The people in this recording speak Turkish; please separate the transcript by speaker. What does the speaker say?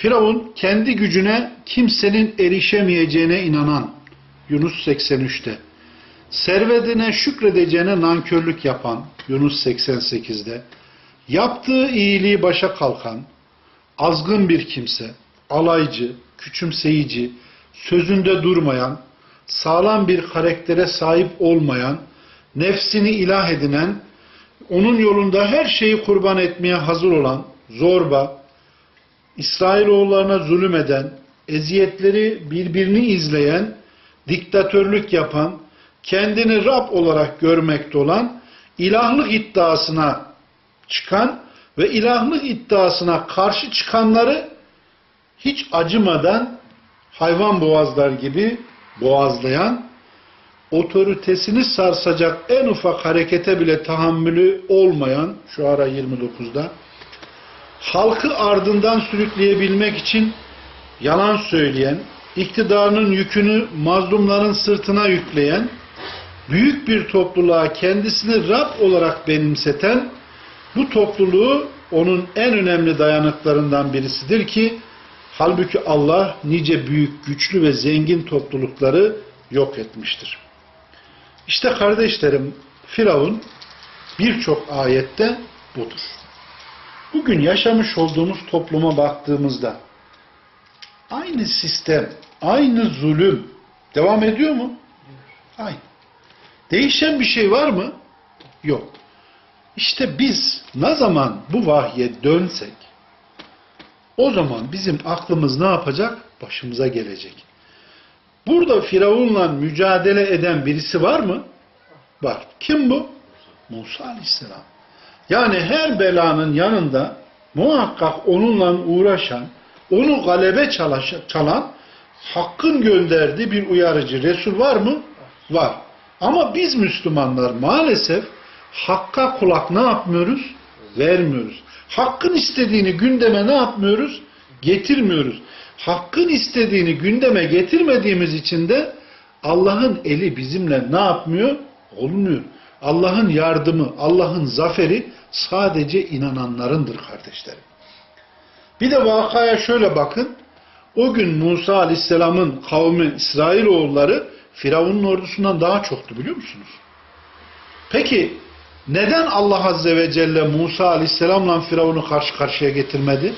Speaker 1: Firavun kendi gücüne kimsenin erişemeyeceğine inanan Yunus 83'te. Servetine şükredeceğine nankörlük yapan Yunus 88'de. Yaptığı iyiliği başa kalkan, azgın bir kimse, alaycı, küçümseyici, sözünde durmayan, sağlam bir karaktere sahip olmayan, nefsini ilah edinen, onun yolunda her şeyi kurban etmeye hazır olan, zorba, İsrailoğullarına zulüm eden, eziyetleri birbirini izleyen, diktatörlük yapan, kendini Rab olarak görmekte olan, ilahlık iddiasına çıkan ve ilahlık iddiasına karşı çıkanları hiç acımadan hayvan boğazlar gibi boğazlayan, otoritesini sarsacak en ufak harekete bile tahammülü olmayan, şu ara 29'da, halkı ardından sürükleyebilmek için yalan söyleyen, iktidarının yükünü mazlumların sırtına yükleyen, büyük bir topluluğa kendisini Rab olarak benimseten, bu topluluğu onun en önemli dayanıklarından birisidir ki, halbuki Allah nice büyük, güçlü ve zengin toplulukları yok etmiştir. İşte kardeşlerim, Firavun birçok ayette budur. Bugün yaşamış olduğumuz topluma baktığımızda aynı sistem, aynı zulüm devam ediyor mu? Aynı. Değişen bir şey var mı? Yok. İşte biz ne zaman bu vahye dönsek o zaman bizim aklımız ne yapacak? Başımıza gelecek. Burada Firavun'la mücadele eden birisi var mı? Var. Kim bu? Musa Aleyhisselam. Yani her belanın yanında muhakkak onunla uğraşan, onu galebe çalan Hakk'ın gönderdiği bir uyarıcı Resul var mı? Var. Ama biz Müslümanlar maalesef Hakk'a kulak ne yapmıyoruz? Vermiyoruz. Hakkın istediğini gündeme ne yapmıyoruz? Getirmiyoruz. Hakkın istediğini gündeme getirmediğimiz için de Allah'ın eli bizimle ne yapmıyor? Olmuyor. Allah'ın yardımı, Allah'ın zaferi sadece inananlarındır kardeşlerim. Bir de vakaya şöyle bakın. O gün Musa Aleyhisselam'ın kavmi İsrailoğulları Firavun'un ordusundan daha çoktu biliyor musunuz? Peki neden Allah Azze ve Celle Musa Aleyhisselam'la Firavun'u karşı karşıya getirmedi?